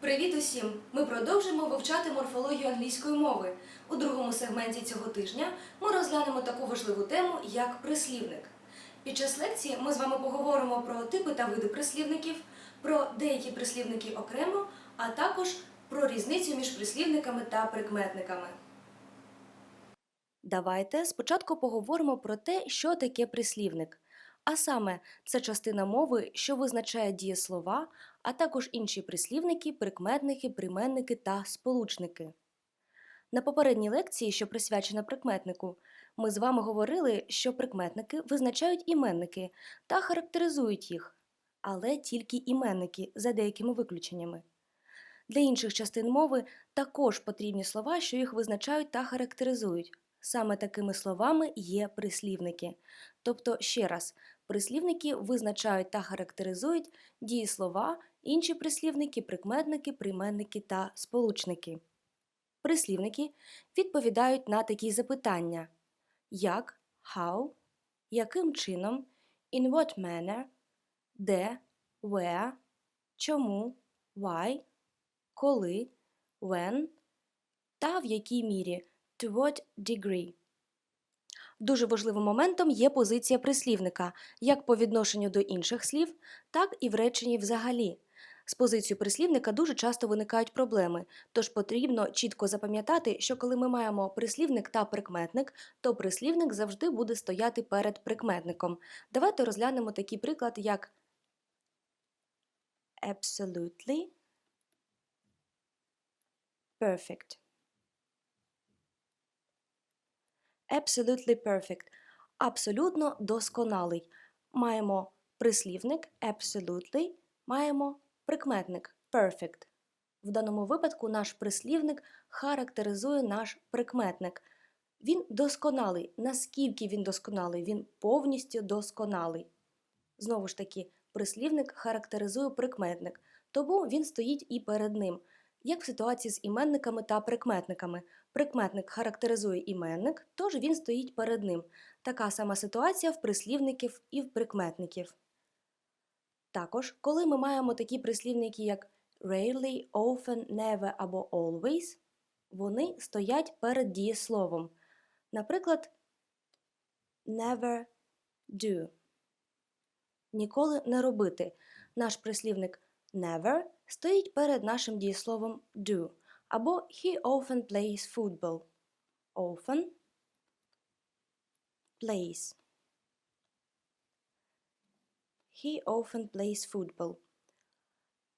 Привіт усім! Ми продовжуємо вивчати морфологію англійської мови. У другому сегменті цього тижня ми розглянемо таку важливу тему, як прислівник. Під час лекції ми з вами поговоримо про типи та види прислівників, про деякі прислівники окремо, а також про різницю між прислівниками та прикметниками. Давайте спочатку поговоримо про те, що таке прислівник. А саме, це частина мови, що визначає дієслова, а також інші прислівники, прикметники, прийменники та сполучники. На попередній лекції, що присвячена прикметнику, ми з вами говорили, що прикметники визначають іменники та характеризують їх, але тільки іменники за деякими виключеннями. Для інших частин мови також потрібні слова, що їх визначають та характеризують. Саме такими словами є прислівники. Тобто, ще раз, прислівники визначають та характеризують дієслова, інші прислівники, прикметники, прийменники та сполучники. Прислівники відповідають на такі запитання: як, how, яким чином, in what manner, де, where, чому, why, коли, when та в якій мірі, to what degree. Дуже важливим моментом є позиція прислівника як по відношенню до інших слів, так і в реченні взагалі. З позицією прислівника дуже часто виникають проблеми, тож потрібно чітко запам'ятати, що коли ми маємо прислівник та прикметник, то прислівник завжди буде стояти перед прикметником. Давайте розглянемо такий приклад, як absolutely perfect. Absolutely perfect. Абсолютно досконалий. Маємо прислівник absolutely, маємо прикметник perfect. В даному випадку наш прислівник характеризує наш прикметник. Він досконалий. Наскільки він досконалий? Він повністю досконалий. Знову ж таки, прислівник характеризує прикметник, тому він стоїть і перед ним. Як в ситуації з іменниками та прикметниками. Прикметник характеризує іменник, тож він стоїть перед ним. Така сама ситуація в прислівників і в прикметників. Також, коли ми маємо такі прислівники, як rarely, often, never або always, вони стоять перед дієсловом. Наприклад, never do. Ніколи не робити. Наш прислівник never стоїть перед нашим дієсловом do. Або he often plays football. Often plays. He often plays football.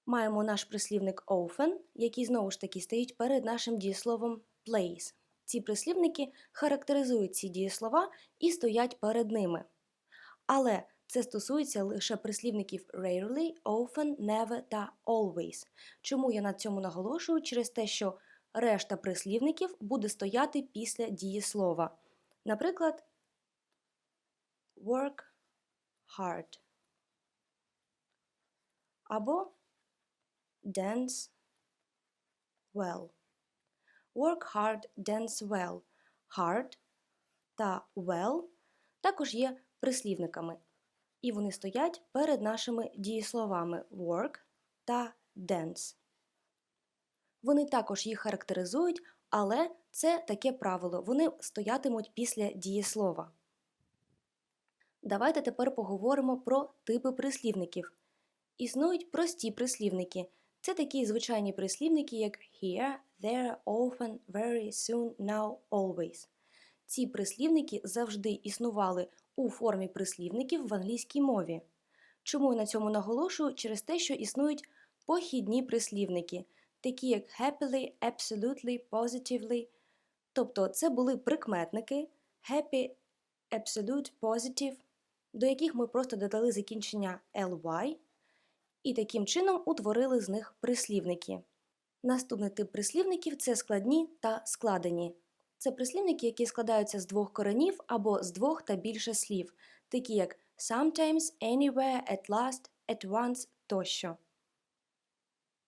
Маємо наш прислівник often, який знову ж таки стоїть перед нашим дієсловом plays. Ці прислівники характеризують ці дієслова і стоять перед ними. Але це стосується лише прислівників rarely, often, never та always. Чому я на цьому наголошую? Через те, що решта прислівників буде стояти після дієслова. Наприклад, work hard або dance well. Work hard, dance well. Hard та well також є прислівниками і вони стоять перед нашими дієсловами work та dance. Вони також їх характеризують, але це таке правило. Вони стоятимуть після дієслова. Давайте тепер поговоримо про типи прислівників. Існують прості прислівники. Це такі звичайні прислівники, як here, there, often, very, soon, now, always. Ці прислівники завжди існували у формі прислівників в англійській мові. Чому я на цьому наголошую? Через те, що існують похідні прислівники, такі як happily, absolutely, positively. Тобто це були прикметники happy, absolute, positive, до яких ми просто додали закінчення ly, і таким чином утворили з них прислівники. Наступний тип прислівників це складні та складені. Це прислівники, які складаються з двох коренів або з двох та більше слів, такі як sometimes, anywhere, at last, at once тощо.